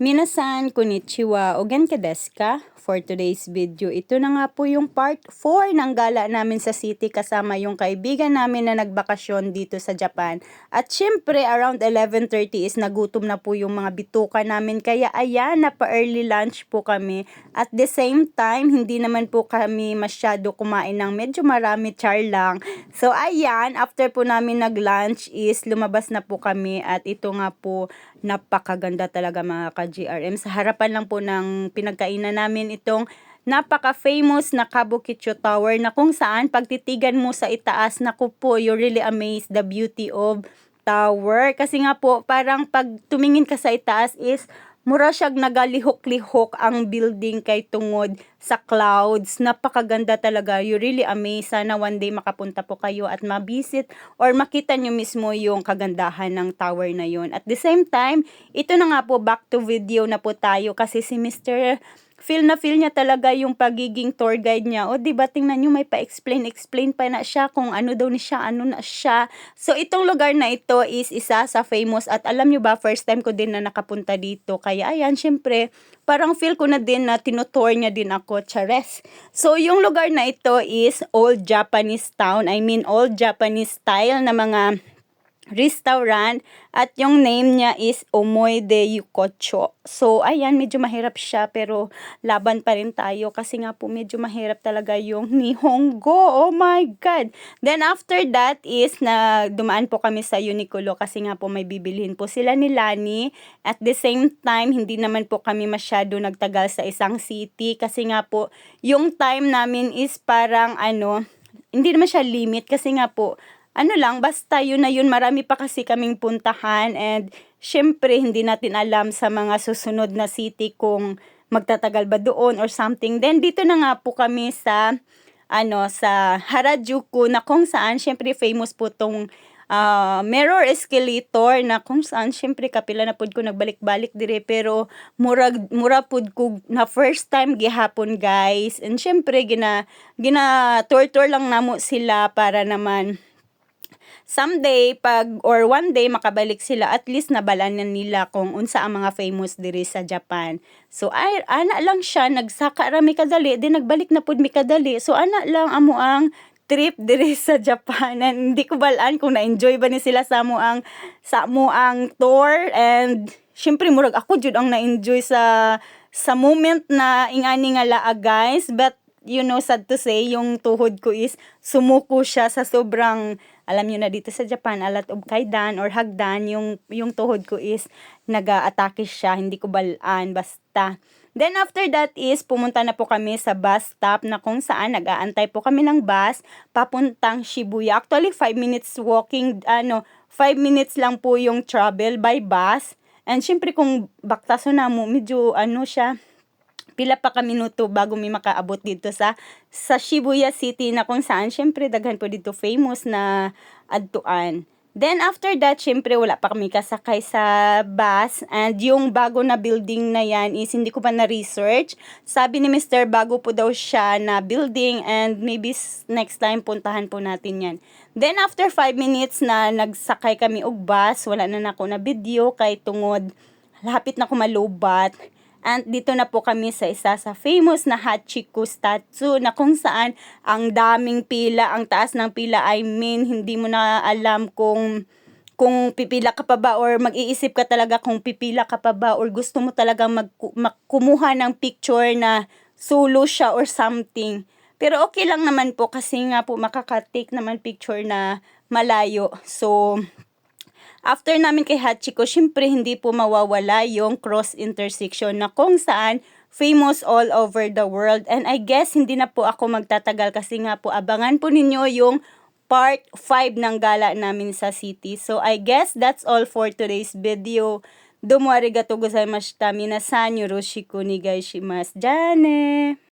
Minasan, konnichiwa, o genka desu ka? For today's video, ito na nga po yung part 4 ng gala namin sa city kasama yung kaibigan namin na nagbakasyon dito sa Japan. At syempre, around 11.30 is nagutom na po yung mga bituka namin. Kaya ayan, napa-early lunch po kami. At the same time, hindi naman po kami masyado kumain ng medyo marami char lang. So ayan, after po namin nag-lunch is lumabas na po kami at ito nga po napakaganda talaga mga ka-GRM. Sa harapan lang po ng pinagkainan namin itong napaka-famous na Kabukicho Tower na kung saan pagtitigan mo sa itaas, naku po, you're really amazed the beauty of tower. Kasi nga po, parang pag tumingin ka sa itaas is mura siyag nagalihok-lihok ang building kay tungod sa clouds. Napakaganda talaga. You really amazed. Sana one day makapunta po kayo at mabisit or makita nyo mismo yung kagandahan ng tower na yun. At the same time, ito na nga po back to video na po tayo kasi si Mr feel na feel niya talaga yung pagiging tour guide niya. O, di ba, tingnan niyo, may pa-explain, explain pa na siya kung ano daw ni siya, ano na siya. So, itong lugar na ito is isa sa famous at alam niyo ba, first time ko din na nakapunta dito. Kaya, ayan, syempre, parang feel ko na din na tinutour niya din ako, chares. So, yung lugar na ito is Old Japanese Town. I mean, Old Japanese style na mga restaurant at yung name niya is Omoy de Yukocho. So, ayan, medyo mahirap siya pero laban pa rin tayo kasi nga po medyo mahirap talaga yung Nihongo. Oh my God! Then after that is na dumaan po kami sa Uniqlo kasi nga po may bibilhin po sila ni Lani. At the same time, hindi naman po kami masyado nagtagal sa isang city kasi nga po yung time namin is parang ano, hindi naman siya limit kasi nga po ano lang, basta yun na yun, marami pa kasi kaming puntahan and syempre hindi natin alam sa mga susunod na city kung magtatagal ba doon or something. Then dito na nga po kami sa ano sa Harajuku na kung saan syempre famous po tong uh, mirror escalator na kung saan syempre kapila na pud ko nagbalik-balik dire pero mura mura pud ko na first time gihapon guys and syempre gina gina tour lang namo sila para naman someday pag or one day makabalik sila at least nabalanan nila kung unsa ang mga famous diri sa Japan. So ay ana lang siya nagsaka ra mi kadali din nagbalik na pud mi kadali. So ana lang amo ang trip diri sa Japan and hindi ko balaan kung na-enjoy ba ni sila sa mo ang sa mo ang tour and syempre murag ako jud ang na-enjoy sa sa moment na ingani nga laa guys but you know sad to say yung tuhod ko is sumuko siya sa sobrang alam niyo na dito sa Japan, alat kaidan or hagdan, yung, yung tuhod ko is nag-atake siya, hindi ko balaan, basta. Then after that is, pumunta na po kami sa bus stop na kung saan nag-aantay po kami ng bus papuntang Shibuya. Actually, 5 minutes walking, ano, 5 minutes lang po yung travel by bus. And syempre kung baktaso na mo, medyo ano siya, pila pa ka minuto bago mi makaabot dito sa sa Shibuya City na kung saan syempre daghan po dito famous na adtuan. Then after that, syempre wala pa kami kasakay sa bus and yung bago na building na yan is hindi ko pa na-research. Sabi ni Mr. bago po daw siya na building and maybe next time puntahan po natin yan. Then after 5 minutes na nagsakay kami og bus, wala na nako na video kay tungod lapit na ko And dito na po kami sa isa sa famous na Hachiko statue na kung saan ang daming pila, ang taas ng pila, I mean, hindi mo na alam kung kung pipila ka pa ba or mag-iisip ka talaga kung pipila ka pa ba or gusto mo talaga mag, kumuha ng picture na solo siya or something. Pero okay lang naman po kasi nga po makaka-take naman picture na malayo. So, After namin kay Hachiko, syempre hindi po mawawala yung cross intersection na kung saan famous all over the world. And I guess hindi na po ako magtatagal kasi nga po abangan po ninyo yung part 5 ng gala namin sa city. So I guess that's all for today's video. Domo arigato gozaimashita. Minasan yoroshiku onegai shimasu. Jane!